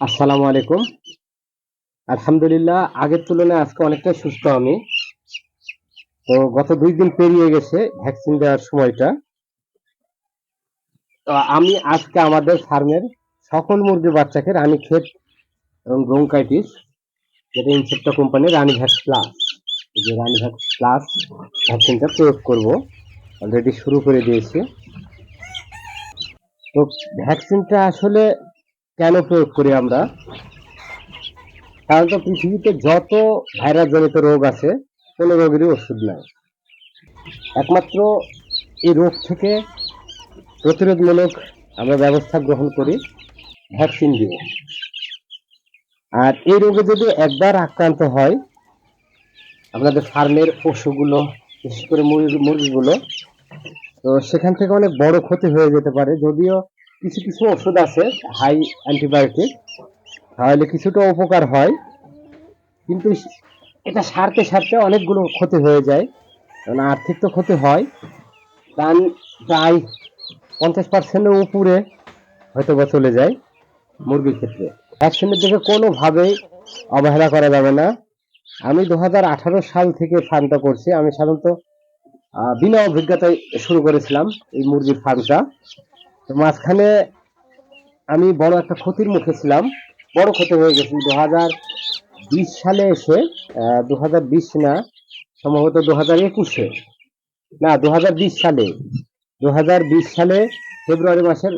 আসসালামু আলাইকুম। আলহামদুলিল্লাহ, আগের তুলনায় আজকে অনেকটা সুস্থ আমি। তো গত দুই দিন পেরিয়ে গেছে ভ্যাকসিন দেওয়ার সময়টা। তো আমি আজকে আমাদের ফার্মের সকল মুরগির বাচ্চাকে রানী ক্ষেত এবং ব্রোঙ্কাইটিস, যেটা ইনসেপ্টা কোম্পানির রানী ভ্যাক্স প্লাস যে রানী ভ্যাক্স প্লাস ভ্যাকসিনটা প্রয়োগ করব। অলরেডি শুরু করে দিয়েছি। তো ভ্যাকসিনটা আসলে কেন প্রয়োগ করি আমরা? কারণ তো পৃথিবীতে যত ভাইরাস জনিত রোগ আছে, কোনো রোগেরই ওষুধ নাই। একমাত্র এই রোগ থেকে প্রতিরোধমূলক আমরা ব্যবস্থা গ্রহণ করি, ভ্যাকসিন দিয়ে। আর এই রোগে যদি একবার আক্রান্ত হয় আপনাদের ফার্মের পশুগুলো, বিশেষ করে মুরগি মুরগিগুলো, তো সেখান থেকে অনেক বড় ক্ষতি হয়ে যেতে পারে। যদিও কিছু কিছু ওষুধ আছে হাই অ্যান্টিবায়োটিক তাহলে কিছুটা উপকার হয়। কিন্তু এটা সারতে সারতে অনেকগুলো ক্ষতি হয়ে যায়, কারণ আর্থিক তো ক্ষতি হয়। প্রাণ প্রায় পঞ্চাশ পার্সেন্টের উপরে হয়তো বা চলে যায় মুরগির ক্ষেত্রে। ভ্যাকসিনের দিকে কোনোভাবেই অবহেলা করা যাবে না। আমি দু হাজার আঠারো সাল থেকে ফার্মটা করছি। আমি সাধারণত বিনা অভিজ্ঞতায় শুরু করেছিলাম এই মুরগির ফার্মটা তো মাঝখানে আমি বড় একটা ক্ষতির মুখে ছিলাম। বড় ক্ষতি হয়ে গেছে। দু হাজার বিশ সালে এসে দু হাজার বিশ না, সম্ভবত দু হাজার একুশে। না দু হাজার বিশ সালে। দু হাজার বিশ সালে ফেব্রুয়ারি মাসের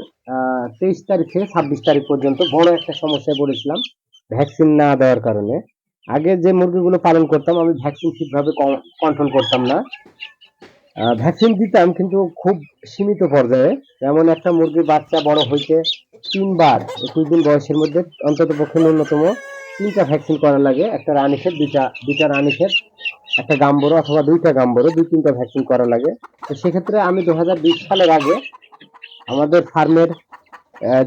তেইশ তারিখে, ছাব্বিশ তারিখ পর্যন্ত বড় একটা সমস্যায় পড়েছিলাম ভ্যাকসিন না দেওয়ার কারণে। আগে যে মুরগিগুলো পালন করতাম, আমি ভ্যাকসিন ঠিকভাবে কন্ট্রোল করতাম না। ভ্যাকসিন দিতাম কিন্তু খুব সীমিত পর্যায়ে। যেমন একটা মুরগির বাচ্চা বড় হইতে তিনবার একুশ দিন বয়সের মধ্যে অন্তত পক্ষে ন্যূনতম তিনটা ভ্যাকসিন করা লাগে। একটা রানীক্ষেত, দুইটা দুইটা রানীক্ষেত, একটা গাম্বরো অথবা দুইটা গাম্বরো, দুই তিনটা ভ্যাকসিন করা লাগে। তো সেক্ষেত্রে আমি দু হাজার বিশ সালের আগে আমাদের ফার্মের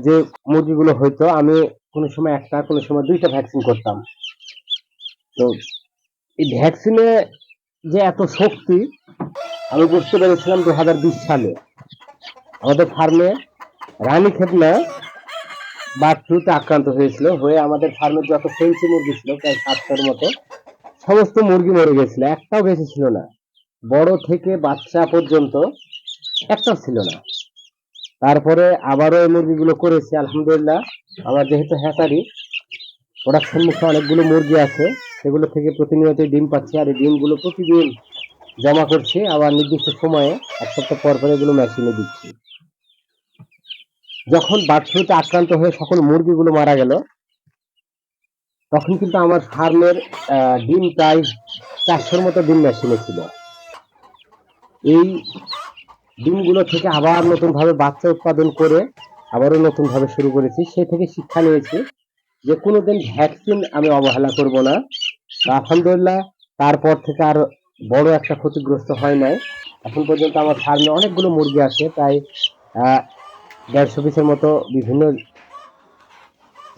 যে মুরগিগুলো হইতো, আমি কোনো সময় একটা, কোনো সময় দুইটা ভ্যাকসিন করতাম। তো এই ভ্যাকসিনে যে এত শক্তি আমি বুঝতে পেরেছিলাম দু হাজার বিশ সালে। আমাদের ফার্মে রানী খেতনা বার্ড ফ্লুতে আক্রান্ত হয়েছিল, হয়ে আমাদের ফার্মের যত ফেন্সি মুরগি ছিল, প্রায় সাতশোর মতো, সমস্ত মুরগি মরে গেছিল, একটাও বেঁচে ছিল না। বড় থেকে বাচ্চা পর্যন্ত একটাও ছিল না। তারপরে আবারও এই মুরগিগুলো করেছি, আলহামদুলিল্লাহ। আমার যেহেতু হ্যাচারি প্রোডাকশন মুখে অনেকগুলো মুরগি আছে, সেগুলো থেকে প্রতিনিয়ত ডিম পাচ্ছি, আর এই ডিমগুলো প্রতিদিন জমা করছি, আবার নির্দিষ্ট সময়ে এক সপ্তাহ পর পর এগুলো মেশিনে দিচ্ছি। যখন বার্ড আক্রান্ত হয়ে সকল মুরগিগুলো মারা গেল, তখন কিন্তু আমার ফার্মের ডিম প্রায় চারশোর মতো ডিম মেশিনে ছিল। এই ডিমগুলো থেকে আবার নতুন ভাবে বাচ্চা উৎপাদন করে আবারও নতুন ভাবে শুরু করেছি। সে থেকে শিক্ষা নিয়েছি যে কোনোদিন ভ্যাকসিন আমি অবহেলা করব না। আলহামদুলিল্লাহ, তারপর থেকে আর বড় একটা ক্ষতিগ্রস্ত হয় নাই। এখন পর্যন্ত আমার ফার্মে অনেকগুলো মুরগি আছে আহ, দেড়শো পিসের মতো বিভিন্ন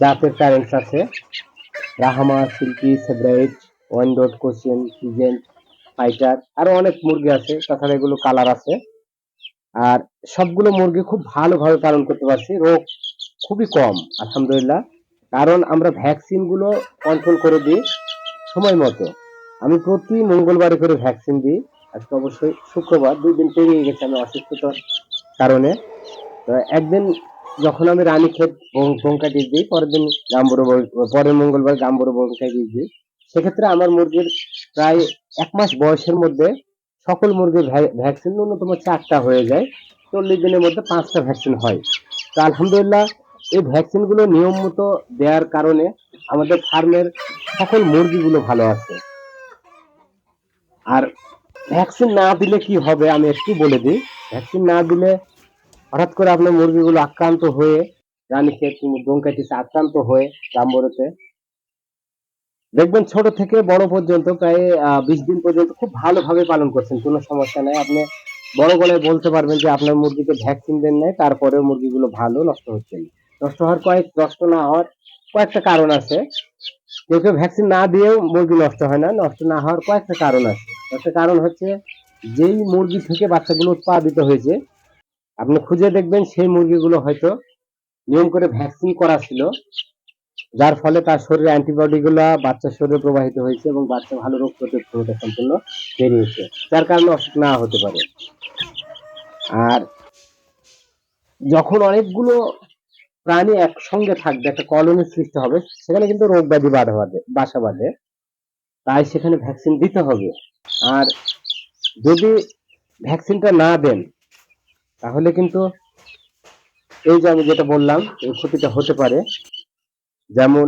জাতের প্যারেন্টস আছে। রাহামা সিল্কি সেব্রাইট ওয়ান ডট সিজেন্ট ফাইটার আরও অনেক মুরগি আছে তাছাড়া এগুলো কালার আছে। আর সবগুলো মুরগি খুব ভালোভাবে পালন করতে পারছি রোগ খুবই কম আলহামদুলিল্লাহ। কারণ আমরা ভ্যাকসিনগুলো কন্ট্রোল করে দিই সময় মতো। আমি প্রতি মঙ্গলবারে করে ভ্যাকসিন দিই। আজকে অবশ্যই শুক্রবার, দুই দিন পেরিয়ে গেছে আমি অসুস্থতার কারণে। তো একদিন যখন আমি রানী ক্ষেত বঙ্কাটিস দিই, পরের দিন গাম্বুরো পরের মঙ্গলবার গাম্বুরো বঙ্কাটিস দিই। সেক্ষেত্রে আমার মুরগির প্রায় এক মাস বয়সের মধ্যে সকল মুরগির ভ্যাকসিন ন্যূনতম চারটা হয়ে যায়। চল্লিশ দিনের মধ্যে পাঁচটা ভ্যাকসিন হয়। তো আলহামদুলিল্লাহ, এই ভ্যাকসিনগুলো নিয়ম মতো দেওয়ার কারণে আমাদের ফার্মের সকল মুরগিগুলো ভালো আছে। আর ভ্যাকসিন না দিলে কি হবে আমি একটু বলে দিই। ভ্যাকসিন না দিলে হঠাৎ করে আপনার মুরগিগুলো আক্রান্ত হয়ে, রানীক্ষেত ব্রঙ্কাইটিসে আক্রান্ত হয়ে জাম্বরতে দেখবেন ছোট থেকে বড় পর্যন্ত, প্রায় বিশ দিন পর্যন্ত খুব ভালোভাবে পালন করছেন, কোনো সমস্যা নাই। আপনি বড় গলায় বলতে পারবেন যে আপনার মুরগিকে ভ্যাকসিন দেন নাই তারপরে মুরগিগুলো ভালো, নষ্ট হচ্ছে নষ্ট হওয়ার কয়েক, নষ্ট না হওয়ার কয়েকটা কারণ আছে। কেউ কেউ ভ্যাকসিন না দিয়েও মুরগি নষ্ট হয় না, নষ্ট না হওয়ার কয়েকটা কারণ আছে। একটা কারণ হচ্ছে যেই মুরগি থেকে বাচ্চাগুলো উৎপাদিত হয়েছে, আপনি খুঁজে দেখবেন সেই মুরগিগুলো হয়তো নিয়ম করে ভ্যাকসিন করা ছিল, যার ফলে তার শরীরে অ্যান্টিবডি গুলা বাচ্চার শরীরে প্রবাহিত হয়েছে এবং বাচ্চা ভালো রোগ প্রতিরোধ ক্ষমতা সম্পন্ন বেরিয়েছে। যার কারণে অসুখ না হতে পারে। আর যখন অনেকগুলো প্রাণী একসঙ্গে থাকবে, একটা কলোনির সৃষ্টি হবে, সেখানে কিন্তু রোগ ব্যাধি বাধা বাঁধে, বাসা বাঁধে। তাই সেখানে ভ্যাকসিন দিতে হবে। আর যদি ভ্যাকসিনটা না দেন, তাহলে কিন্তু এই যে আমি যেটা বললাম, এই ক্ষতিটা হতে পারে। যেমন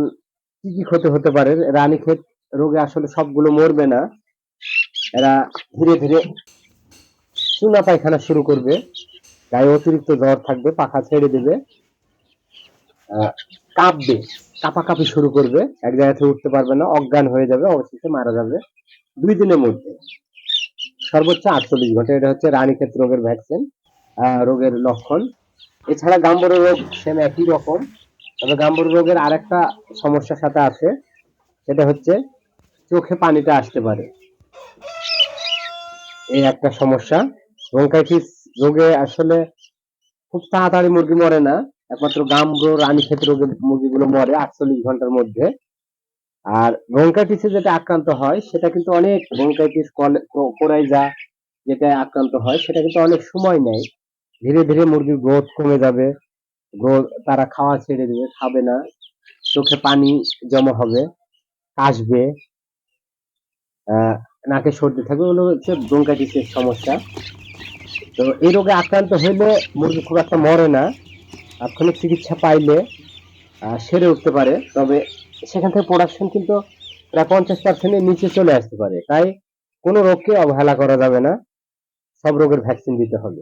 কি কি ক্ষতি হতে পারে? রানীক্ষেত রোগে আসলে সবগুলো মরবে না। এরা ধীরে ধীরে চুনা পায়খানা শুরু করবে। গায়ে অতিরিক্ত জ্বর থাকবে, পাখা ছেড়ে দেবে কাঁপবে। কাঁপাকাঁপি শুরু করবে, এক জায়গা থেকে উঠতে পারবে না, অজ্ঞান হয়ে যাবে, অবশেষে মারা যাবে। দুই দিনের মধ্যে। সর্বোচ্চ আটচল্লিশ ঘণ্টা, এটা হচ্ছে রানীক্ষেত রোগের ভ্যাকসিন রোগের লক্ষণ। এছাড়া গাম্বর রোগ সেম একই রকম, তবে গাম্বর রোগের আরেকটা সমস্যার সাথে আছে, সেটা হচ্ছে চোখে পানিটা আসতে পারে। এই একটা সমস্যা। রোগে আসলে খুব তাড়াতাড়ি মুরগি মরে না। একমাত্র গাম্বর রানীক্ষেত রোগে মুরগিগুলো মরে আটচল্লিশ ঘণ্টার মধ্যে। আর ব্রঙ্কাইটিসে যেটা আক্রান্ত হয়, সেটা কিন্তু অনেক ব্রঙ্কাইটিস কোরাইজা যেটা আক্রান্ত হয়, সেটা কিন্তু অনেক সময় নেয়। ধীরে ধীরে মুরগির গ্রোথ কমে যাবে। গ্রোথ তারা খাওয়া ছেড়ে দেবে, খাবে না। চোখে পানি জমা হবে, কাশবে নাকে সর্দি থাকবে ওগুলো হচ্ছে ব্রঙ্কাইটিসের সমস্যা। তো এই রোগে আক্রান্ত হইলে মুরগি খুব একটা মরে না। তাৎক্ষণিক চিকিৎসা পাইলে সেরে উঠতে পারে। তবে সেখান থেকে প্রোডাকশন কিন্তু প্রায় পঞ্চাশ পার্সেন্টের নিচে চলে আসতে পারে। তাই কোনো রোগকে অবহেলা করা যাবে না। সব রোগের ভ্যাকসিন দিতে হবে।